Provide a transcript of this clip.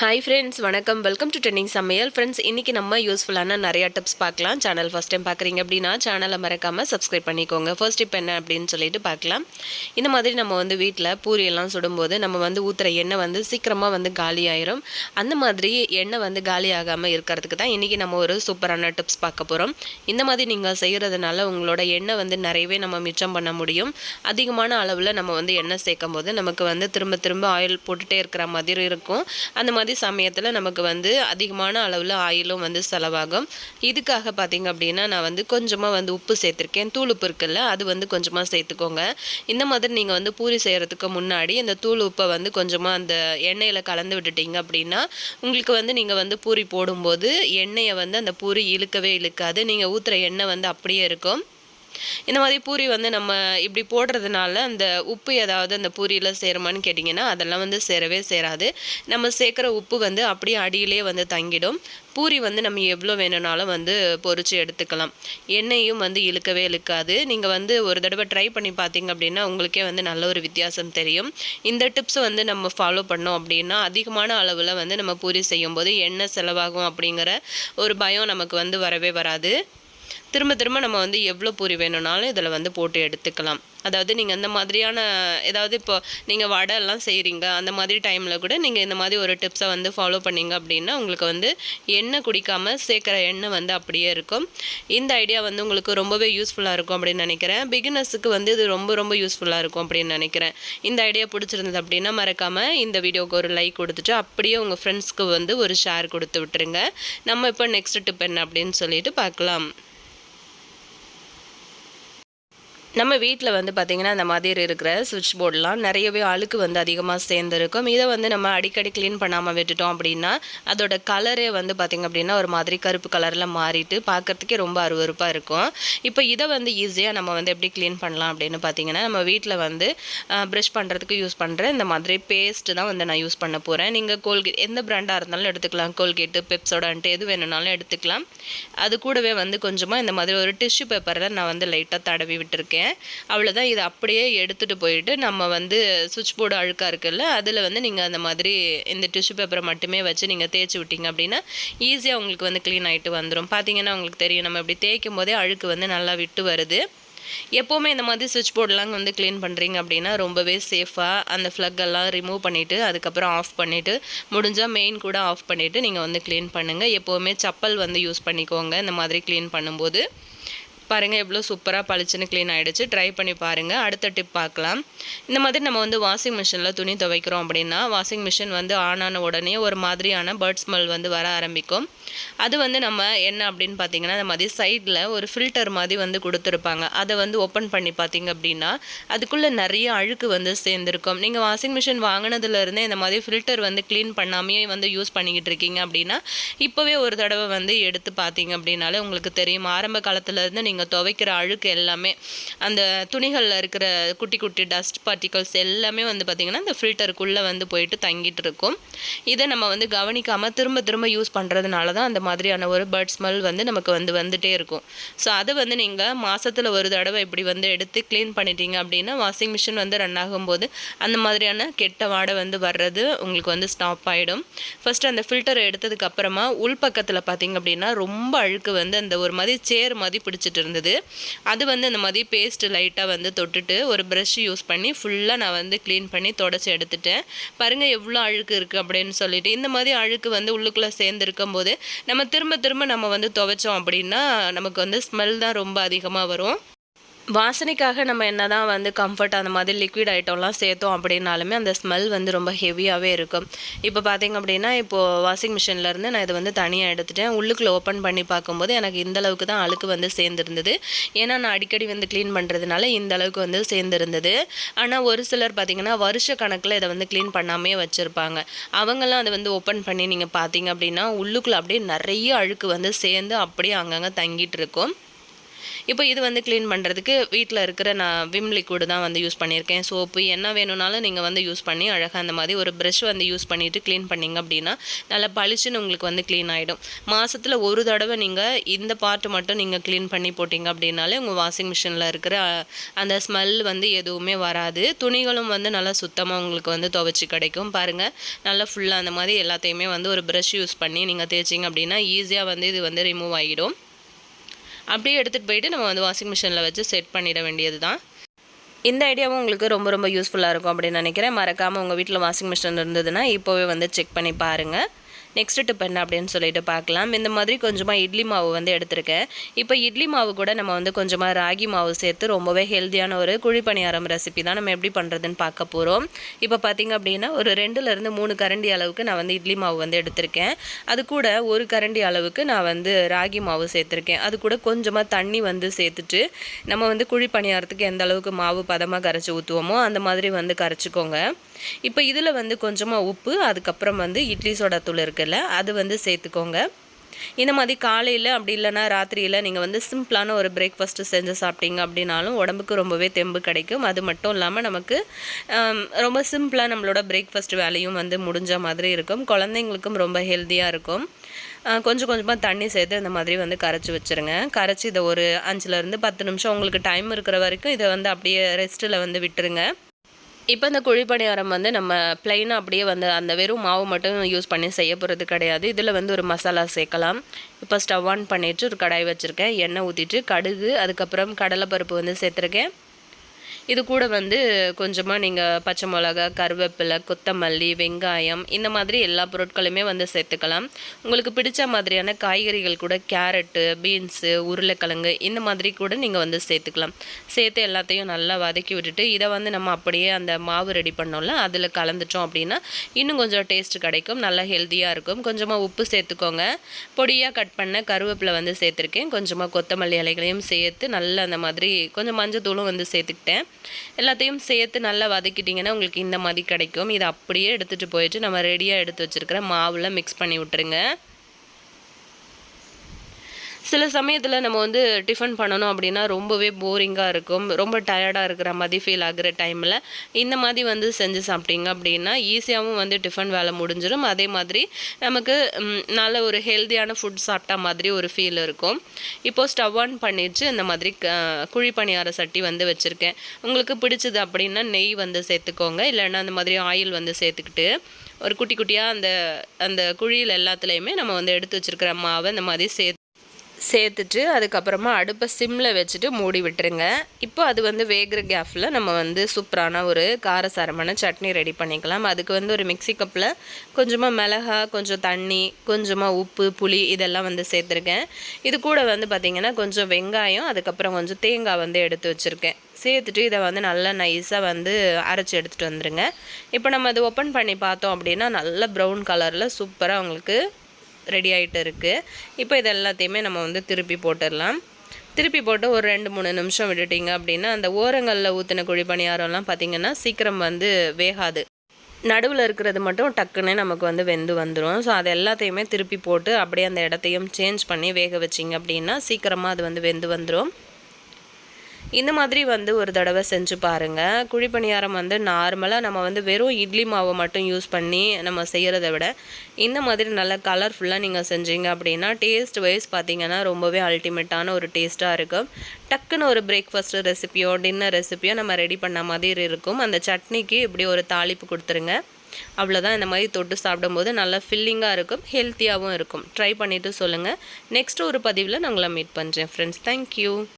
Hi friends வணக்கம். Welcome to trending சமையல் friends இன்றைக்கி நம்ம யூஸ்ஃபுல்லான நிறையா டிப்ஸ் பார்க்கலாம். சேனல் ஃபஸ்ட் டைம் பார்க்குறீங்க அப்படின்னா சேனலை மறக்காமல் சப்ஸ்கிரைப் பண்ணிக்கோங்க. ஃபர்ஸ்ட் டிப் என்ன அப்படின்னு சொல்லிட்டு பார்க்கலாம். இந்த மாதிரி நம்ம வந்து வீட்டில் பூரியெல்லாம் சுடும்போது நம்ம வந்து ஊற்றுற எண்ணெய் வந்து சீக்கிரமாக வந்து காலி ஆயிரும். அந்த மாதிரி எண்ணெய் வந்து காலி ஆகாமல் இருக்கிறதுக்கு தான் இன்றைக்கி நம்ம ஒரு சூப்பரான டிப்ஸ் பார்க்க போகிறோம் இந்த மாதிரி நீங்கள் செய்கிறதுனால உங்களோட எண்ணெய் வந்து நிறையவே நம்ம மிச்சம் பண்ண முடியும். அதிகமான அளவில் நம்ம வந்து எண்ணெய் சேர்க்கும் போது நமக்கு வந்து திரும்ப திரும்ப ஆயில் போட்டுகிட்டே இருக்கிற மாதிரி இருக்கும். அந்த மாதிரி சமயத்தில் நமக்கு வந்து அதிகமான அளவில் ஆயிலும் வந்து செலவாகும். இதுக்காக பார்த்தீங்க அப்படின்னா நான் வந்து கொஞ்சமாக வந்து உப்பு சேர்த்துருக்கேன். தூள் உப்பு இருக்குல்ல அது வந்து கொஞ்சமாக சேர்த்துக்கோங்க. இந்த மாதிரி நீங்கள் வந்து பூரி செய்கிறதுக்கு முன்னாடி இந்த தூள் உப்பை வந்து கொஞ்சமாக அந்த எண்ணெயில் கலந்து விட்டுட்டீங்க அப்படின்னா உங்களுக்கு வந்து நீங்கள் வந்து பூரி போடும்போது எண்ணெயை வந்து அந்த பூரி இழுக்கவே இழுக்காது. நீங்கள் ஊற்றுற எண்ணெய் வந்து அப்படியே இருக்கும். இந்த மாதிரி பூரி வந்து நம்ம இப்படி போடுறதுனால அந்த உப்பு ஏதாவது அந்த பூரியில் சேருமான்னு கேட்டிங்கன்னா அதெல்லாம் வந்து சேரவே சேராது. நம்ம சேர்க்குற உப்பு வந்து அப்படியே அடியிலே வந்து தங்கிடும். பூரி வந்து நம்ம எவ்வளோ வேணும்னாலும் வந்து பொறிச்சு எடுத்துக்கலாம். எண்ணெயும் வந்து இழுக்கவே இழுக்காது. நீங்கள் வந்து ஒரு தடவை ட்ரை பண்ணி பார்த்தீங்க அப்படின்னா உங்களுக்கே வந்து நல்ல ஒரு வித்தியாசம் தெரியும். இந்த டிப்ஸ் வந்து நம்ம ஃபாலோ பண்ணோம் அப்படின்னா அதிகமான அளவில் வந்து நம்ம பூரி செய்யும்போது எண்ணெய் செலவாகும் அப்படிங்கிற ஒரு பயம் நமக்கு வந்து வரவே வராது. திரும்ப திரும்ப நம்ம வந்து எவ்வளோ பூரி வேணும்னாலும் இதில் வந்து போட்டு எடுத்துக்கலாம். அதாவது நீங்கள் அந்த மாதிரியான ஏதாவது இப்போ நீங்கள் வடை எல்லாம் செய்கிறீங்க அந்த மாதிரி டைமில் கூட நீங்கள் இந்த மாதிரி ஒரு டிப்ஸை வந்து ஃபாலோ பண்ணீங்க அப்படின்னா உங்களுக்கு வந்து எண்ணெய் குடிக்காமல் சேர்க்குற எண்ணெய் வந்து அப்படியே இருக்கும். இந்த ஐடியா வந்து உங்களுக்கு ரொம்பவே யூஸ்ஃபுல்லாக இருக்கும் அப்படின்னு நினைக்கிறேன். பிகினர்ஸுக்கு வந்து இது ரொம்ப ரொம்ப யூஸ்ஃபுல்லாக இருக்கும் அப்படின்னு நினைக்கிறேன். இந்த ஐடியா பிடிச்சிருந்தது அப்படின்னா மறக்காமல் இந்த வீடியோவுக்கு ஒரு லைக் கொடுத்துட்டு அப்படியே உங்கள் ஃப்ரெண்ட்ஸ்க்கு வந்து ஒரு ஷேர் கொடுத்து விட்டுருங்க. நம்ம இப்போ நெக்ஸ்ட் டிப் என்ன அப்படின்னு சொல்லிட்டு பார்க்கலாம். நம்ம வீட்டில் வந்து பார்த்திங்கன்னா அந்த மாதிரி இருக்கிற சுவிட்ச் போர்டெலாம் நிறையவே அழுக்கு வந்து அதிகமாக சேர்ந்துருக்கும். இதை வந்து நம்ம அடிக்கடி க்ளீன் பண்ணாமல் விட்டுட்டோம் அப்படின்னா அதோட கலரே வந்து பார்த்திங்க அப்படின்னா ஒரு மாதிரி கருப்பு கலரில் மாறிட்டு பார்க்குறதுக்கே ரொம்ப அருவருப்பாக இருக்கும். இப்போ இதை வந்து ஈஸியாக நம்ம வந்து எப்படி க்ளீன் பண்ணலாம் அப்படின்னு பார்த்தீங்கன்னா நம்ம வீட்டில் வந்து ப்ரஷ் பண்ணுறதுக்கு யூஸ் பண்ணுற இந்த மாதிரி பேஸ்ட்டு தான் வந்து நான் யூஸ் பண்ண போகிறேன் நீங்கள் கோல்கேட் எந்த ப்ராண்டாக இருந்தாலும் எடுத்துக்கலாம். கோல்கேட்டு பெப்சோடான்ட்டு எது வேணும்னாலும் எடுத்துக்கலாம். அது கூடவே வந்து கொஞ்சமாக இந்த மாதிரி ஒரு டிஷ்யூ பேப்பரில் நான் வந்து லைட்டாக தடவி விட்டுருக்கேன். அவ்வளோதான் இதை அப்படியே எடுத்துகிட்டு போயிட்டு நம்ம வந்து சுவிட்ச் போர்டு அழுக்காக இருக்குல்ல அதில் வந்து நீங்கள் அந்த மாதிரி இந்த டிஷ்யூ பேப்பரை மட்டுமே வச்சு நீங்கள் தேய்ச்சி விட்டீங்க அப்படின்னா ஈஸியாக உங்களுக்கு வந்து க்ளீன் ஆகிட்டு வந்துடும் பார்த்தீங்கன்னா உங்களுக்கு தெரியும் நம்ம இப்படி தேய்க்கும் போதே அழுக்கு வந்து நல்லா விட்டு வருது. எப்போவுமே இந்த மாதிரி சுவிட்ச் போர்டெலாம் வந்து க்ளீன் பண்ணுறீங்க அப்படின்னா ரொம்பவே சேஃபாக அந்த ஃப்ளக் எல்லாம் ரிமூவ் பண்ணிவிட்டு அதுக்கப்புறம் ஆஃப் பண்ணிவிட்டு முடிஞ்சால் மெயின் கூட ஆஃப் பண்ணிவிட்டு நீங்கள் வந்து க்ளீன் பண்ணுங்கள் எப்போவுமே சப்பல் வந்து யூஸ் பண்ணிக்கோங்க. இந்த மாதிரி க்ளீன் பண்ணும்போது. பாருங்கள் எவ்வளோ சூப்பராக பளிச்சுன்னு க்ளீன் ஆகிடுச்சு ட்ரை பண்ணி பாருங்கள் அடுத்த டிப் பார்க்கலாம். இந்த மாதிரி நம்ம வந்து வாஷிங் மிஷினில் துணி துவைக்கிறோம் அப்படின்னா வாஷிங் மிஷின் வந்து ஆன் ஆன உடனே ஒரு மாதிரியான பேர்ட் ஸ்மெல் வந்து வர ஆரம்பிக்கும். அது வந்து நம்ம என்ன அப்படின்னு பார்த்தீங்கன்னா இந்த மாதிரி சைடில் ஒரு ஃபில்டர் மாதிரி வந்து கொடுத்துருப்பாங்க. அதை வந்து ஓப்பன் பண்ணி பார்த்தீங்க அப்படின்னா அதுக்குள்ளே நிறைய அழுக்கு வந்து சேர்ந்துருக்கும். நீங்கள் வாஷிங் மிஷின் வாங்கினதுலேருந்தே இந்த மாதிரி ஃபில்டர் வந்து க்ளீன் பண்ணாமையே வந்து யூஸ் பண்ணிக்கிட்டு இருக்கீங்க அப்படின்னா இப்போவே ஒரு தடவை வந்து எடுத்து பார்த்தீங்க அப்படின்னாலே உங்களுக்கு தெரியும். ஆரம்ப காலத்துலேருந்து நீங்கள் துவைக்கிற அழுக்கு எல்லாமே அந்த துணிகளில் இருக்கிற குட்டி குட்டி டஸ்ட் பார்ட்டிகல்ஸ் எல்லாமே வந்து பார்த்திங்கன்னா இந்த ஃபில்டருக்குள்ளே வந்து போயிட்டு தங்கிட்டு இருக்கும். இதை நம்ம வந்து கவனிக்காமல் திரும்ப திரும்ப யூஸ் பண்ணுறதுனால தான் அந்த மாதிரியான ஒரு பேர்ட் ஸ்மெல் வந்து நமக்கு வந்து வந்துகிட்டே இருக்கும். ஸோ அதை வந்து நீங்கள் மாதத்தில் ஒரு தடவை இப்படி வந்து எடுத்து க்ளீன் பண்ணிட்டீங்க அப்படின்னா வாஷிங் மிஷின் வந்து ரன் ஆகும்போது அந்த மாதிரியான கெட்ட வாடை வந்து வர்றது உங்களுக்கு வந்து ஸ்டாப் ஆகிடும் ஃபஸ்ட்டு அந்த ஃபில்டரை எடுத்ததுக்கப்புறமா உள் பக்கத்தில் பார்த்தீங்க அப்படின்னா ரொம்ப அழுக்கு வந்து அந்த ஒரு மாதிரி சேர் மாதிரி பிடிச்சிட்டு இருந்தது. அது வந்து இந்த மாதிரி பேஸ்ட் லைட்டாக வந்து தொட்டுட்டு ஒரு ப்ரஷ் யூஸ் பண்ணி ஃபுல்லாக நான் வந்து க்ளீன் பண்ணி தொடச்சி எடுத்துட்டேன். பாருங்கள் எவ்வளோ அழுக்கு இருக்குது அப்படின்னு சொல்லிட்டு. இந்த மாதிரி அழுக்கு வந்து உள்ளுக்குள்ளே சேர்ந்துருக்கும் போது நம்ம திரும்ப திரும்ப நம்ம வந்து துவைச்சோம் அப்படின்னா நமக்கு வந்து ஸ்மெல் தான் ரொம்ப அதிகமாக வரும். வாசனைக்காக நம்ம என்ன தான் வந்து கம்ஃபர்ட் அந்த மாதிரி லிக்விட் ஐட்டம்லாம் சேர்த்தோம் அப்படின்னாலுமே அந்த ஸ்மெல் வந்து ரொம்ப ஹெவியாகவே இருக்கும். இப்போ பார்த்தீங்க அப்படின்னா இப்போது வாஷிங் மிஷின்லேருந்து நான் இதை வந்து தனியாக எடுத்துட்டேன். உள்ளுக்குள்ளே ஓப்பன் பண்ணி பார்க்கும்போது எனக்கு இந்த அளவுக்கு தான் அழுக்கு வந்து சேர்ந்துருந்தது. ஏன்னா நான் அடிக்கடி வந்து க்ளீன் பண்ணுறதுனால இந்த அளவுக்கு வந்து சேர்ந்துருந்தது. ஆனால் ஒரு சிலர் பார்த்திங்கன்னா வருஷ கணக்கில் இதை வந்து க்ளீன் பண்ணாமே வச்சுருப்பாங்க. அவங்கெல்லாம் அதை வந்து ஓப்பன் பண்ணி நீங்கள் பார்த்தீங்க அப்படின்னா உள்ளுக்குள்ளே அப்படியே நிறைய அழுக்கு வந்து சேர்ந்து அப்படியே அங்கங்கே தங்கிட்டு இருக்கும். இப்போ இது வந்து க்ளீன் பண்ணுறதுக்கு வீட்டில் இருக்கிற நான் விம் லிக்விடு தான் வந்து யூஸ் பண்ணியிருக்கேன். சோப்பு என்ன வேணும்னாலும் நீங்கள் வந்து யூஸ் பண்ணி அழகாக அந்த மாதிரி ஒரு ப்ரஷ் வந்து யூஸ் பண்ணிவிட்டு க்ளீன் பண்ணிங்க அப்படின்னா நல்லா பளிச்சுன்னு உங்களுக்கு வந்து க்ளீன் ஆகிடும் மாதத்தில் ஒரு தடவை நீங்கள் இந்த பார்ட் மட்டும் நீங்கள் க்ளீன் பண்ணி போட்டிங்க அப்படின்னாலே உங்கள் வாஷிங் மிஷினில் இருக்கிற அந்த ஸ்மெல் வந்து எதுவுமே வராது. துணிகளும் வந்து நல்லா சுத்தமாக உங்களுக்கு வந்து துவைச்சி கிடைக்கும். பாருங்கள் நல்லா ஃபுல்லாக அந்த மாதிரி எல்லாத்தையுமே வந்து ஒரு ப்ரஷ் யூஸ் பண்ணி நீங்கள் தேய்ச்சிங்க அப்படின்னா ஈஸியாக வந்து இது வந்து ரிமூவ் ஆகிடும் அப்படியே எடுத்துகிட்டு போயிட்டு நம்ம வந்து வாஷிங் மிஷினில் வச்சு செட் பண்ணிட வேண்டியது தான் இந்த ஐடியாவும் உங்களுக்கு ரொம்ப ரொம்ப யூஸ்ஃபுல்லாக இருக்கும் அப்படின்னு நினைக்கிறேன். மறக்காமல் உங்கள் வீட்டில் வாஷிங் மிஷின் இருந்ததுன்னா இப்போவே வந்து செக் பண்ணி பாருங்கள் நெக்ஸ்ட் டிப் என்ன அப்படின்னு சொல்லிட்டு பார்க்கலாம். இந்த மாதிரி கொஞ்சமாக இட்லி மாவு வந்து எடுத்திருக்கேன். இப்போ இட்லி மாவு கூட நம்ம வந்து கொஞ்சமாக ராகி மாவு சேர்த்து ரொம்பவே ஹெல்த்தியான ஒரு குழிப்பணியாரம் ரெசிபி தான் நம்ம எப்படி பண்ணுறதுன்னு பார்க்க போகிறோம் இப்போ பார்த்திங்க அப்படின்னா ஒரு ரெண்டுலேருந்து மூணு கரண்டி அளவுக்கு நான் வந்து இட்லி மாவு வந்து எடுத்திருக்கேன். அது கூட ஒரு கரண்டி அளவுக்கு நான் வந்து ராகி மாவு சேர்த்துருக்கேன். அது கூட கொஞ்சமாக தண்ணி வந்து சேர்த்துட்டு நம்ம வந்து குழி பணியாரத்துக்கு எந்த அளவுக்கு மாவு பதமாக கரைச்சி ஊற்றுவோமோ அந்த மாதிரி வந்து கரைச்சிக்கோங்க. இப்போ இதில் வந்து கொஞ்சமாக உப்பு அதுக்கப்புறம் வந்து இட்லி சோடா தூள் இருக்குல்ல அது வந்து சேர்த்துக்கோங்க. இந்த மாதிரி காலையில் அப்படி இல்லைனா ராத்திரியில் நீங்கள் வந்து சிம்பிளான ஒரு பிரேக்ஃபாஸ்ட்டு செஞ்சு சாப்பிட்டீங்க அப்படின்னாலும் உடம்புக்கு ரொம்பவே தெம்பு கிடைக்கும். அது மட்டும் இல்லாமல் நமக்கு ரொம்ப சிம்பிளாக நம்மளோட பிரேக்ஃபாஸ்ட் வேலையும் வந்து முடிஞ்ச மாதிரி இருக்கும். குழந்தைங்களுக்கும் ரொம்ப ஹெல்த்தியாக இருக்கும். கொஞ்சம் கொஞ்சமாக தண்ணி சேர்த்து இந்த மாதிரி வந்து கரைச்சி வச்சுருங்க. கரைச்சி இதை ஒரு அஞ்சுலேருந்து பத்து நிமிஷம் உங்களுக்கு டைம் இருக்கிற வரைக்கும் இதை வந்து அப்படியே ரெஸ்ட்டில் வந்து விட்டுருங்க. இப்போ இந்த குழி பணியாரம் வந்து நம்ம ப்ளைனாக அப்படியே வந்து அந்த வெறும் மாவு மட்டும் யூஸ் பண்ணி செய்ய போகிறது கிடையாது. இதில் வந்து ஒரு மசாலா சேர்க்கலாம். இப்போ ஸ்டவ் ஆன் பண்ணிவிட்டு ஒரு கடாய் வச்சுருக்கேன். எண்ணெய் ஊற்றிட்டு கடுகு அதுக்கப்புறம் கடலைப்பருப்பு வந்து சேர்த்துருக்கேன். இது கூட வந்து கொஞ்சமாக நீங்கள் பச்சை மிளகா கருவேப்பிலை கொத்தமல்லி வெங்காயம் இந்த மாதிரி எல்லா பொருட்களுமே வந்து சேர்த்துக்கலாம். உங்களுக்கு பிடிச்ச மாதிரியான காய்கறிகள் கூட கேரட்டு பீன்ஸு உருளைக்கிழங்கு இந்த மாதிரி கூட நீங்கள் வந்து சேர்த்துக்கலாம். சேர்த்து எல்லாத்தையும் நல்லா வதக்கி விட்டுட்டு இதை வந்து நம்ம அப்படியே அந்த மாவு ரெடி பண்ணோம்ல அதில் கலந்துட்டோம் அப்படின்னா இன்னும் கொஞ்சம் டேஸ்ட் கிடைக்கும் நல்லா ஹெல்த்தியாக இருக்கும். கொஞ்சமாக உப்பு சேர்த்துக்கோங்க. பொடியாக கட் பண்ண கருவேப்பிலை வந்து சேர்த்துருக்கேன். கொஞ்சமாக கொத்தமல்லி இலைகளையும் சேர்த்து நல்லா அந்த மாதிரி கொஞ்சம் மஞ்சள் தூளும் வந்து சேர்த்துக்கிட்டேன். எல்லாத்தையும் சேர்த்து நல்லா வதக்கிட்டிங்கன்னா உங்களுக்கு இந்த மாதிரி கிடைக்கும். இதை அப்படியே எடுத்துகிட்டு போயிட்டு நம்ம ரெடியாக எடுத்து வச்சுருக்கிற மாவில் மிக்ஸ் பண்ணி விட்டுருங்க. சில சமயத்தில் நம்ம வந்து டிஃபன் பண்ணணும் அப்படின்னா ரொம்பவே போரிங்காக இருக்கும். ரொம்ப டயர்டாக இருக்கிற மாதிரி ஃபீல் ஆகுற டைமில் இந்த மாதிரி வந்து செஞ்சு சாப்பிட்டீங்க அப்படின்னா ஈஸியாகவும் வந்து டிஃபன் வேலை முடிஞ்சிடும். அதே மாதிரி நமக்கு நல்ல ஒரு ஹெல்த்தியான ஃபுட் சாப்பிட்டா மாதிரி ஒரு ஃபீல் இருக்கும். இப்போது ஸ்டவ் ஆன் பண்ணிட்டு இந்த மாதிரி குழி பணியார சட்டி வந்து வச்சுருக்கேன். உங்களுக்கு பிடிச்சது அப்படின்னா நெய் வந்து சேர்த்துக்கோங்க. இல்லைன்னா அந்த மாதிரி ஆயில் வந்து சேர்த்துக்கிட்டு ஒரு குட்டி குட்டியாக அந்த அந்த குழியில் எல்லாத்துலேயுமே நம்ம வந்து எடுத்து வச்சுருக்கிற மாவை இந்த மாதிரி சேர்த்து சேர்த்துட்டு அதுக்கப்புறமா அடுப்பை சிம்மில் வச்சுட்டு மூடி விட்டுருங்க. இப்போ அது வந்து வேகிற கேஃபில் நம்ம வந்து சூப்பரான ஒரு காரசாரமான சட்னி ரெடி பண்ணிக்கலாம். அதுக்கு வந்து ஒரு மிக்சி கப்பில் கொஞ்சமாக மிளகா கொஞ்சம் தண்ணி கொஞ்சமாக உப்பு புளி இதெல்லாம் வந்து சேர்த்துருக்கேன். இது கூட வந்து பார்த்திங்கன்னா கொஞ்சம் வெங்காயம் அதுக்கப்புறம் கொஞ்சம் தேங்காய் வந்து எடுத்து வச்சுருக்கேன். சேர்த்துட்டு இதை வந்து நல்லா நைஸாக வந்து அரைச்சி எடுத்துகிட்டு வந்துடுங்க இப்போ நம்ம அதை ஓப்பன் பண்ணி பார்த்தோம் அப்படின்னா நல்ல ப்ரௌன் கலரில் சூப்பராக உங்களுக்கு ரெடி ஆகிட்டு இருக்குது இப்போ இது எல்லாத்தையுமே நம்ம வந்து திருப்பி போட்டுடலாம். திருப்பி போட்டு ஒரு ரெண்டு மூணு நிமிஷம் விட்டுட்டிங்க அப்படின்னா அந்த ஓரங்களில் ஊற்றின குழி பணியாரம்லாம் பார்த்திங்கன்னா சீக்கிரம் வந்து வேகாது. நடுவில் இருக்கிறது மட்டும் டக்குன்னு நமக்கு வந்து வெந்து வந்துடும் ஸோ அது எல்லாத்தையுமே திருப்பி போட்டு அப்படியே அந்த இடத்தையும் சேஞ்ச் பண்ணி வேக வச்சிங்க அப்படின்னா சீக்கிரமாக அது வந்து வெந்து வந்துடும் இந்த மாதிரி வந்து ஒரு தடவை செஞ்சு பாருங்கள் குழிப்பணியாரம் வந்து நார்மலாக நம்ம வந்து வெறும் இட்லி மாவை மட்டும் யூஸ் பண்ணி நம்ம செய்கிறத விட இந்த மாதிரி நல்லா கலர்ஃபுல்லாக நீங்கள் செஞ்சீங்க அப்படின்னா டேஸ்ட் வைஸ் பார்த்தீங்கன்னா ரொம்பவே அல்டிமேட்டான ஒரு டேஸ்ட்டாக இருக்கும். டக்குன்னு ஒரு பிரேக்ஃபாஸ்ட் ரெசிப்பியோ டின்னர் ரெசிப்பியோ நம்ம ரெடி பண்ண மாதிரி இருக்கும். அந்த சட்னிக்கு இப்படி ஒரு தாளிப்பு கொடுத்துருங்க. அவ்வளோதான் இந்த மாதிரி தொட்டு சாப்பிடும்போது நல்லா ஃபில்லிங்காக இருக்கும். ஹெல்த்தியாகவும் இருக்கும். ட்ரை பண்ணிவிட்டு சொல்லுங்கள் நெக்ஸ்ட் ஒரு பதிவில் நான் உங்களை மீட் பண்ணுறேன் ஃப்ரெண்ட்ஸ் தேங்க்யூ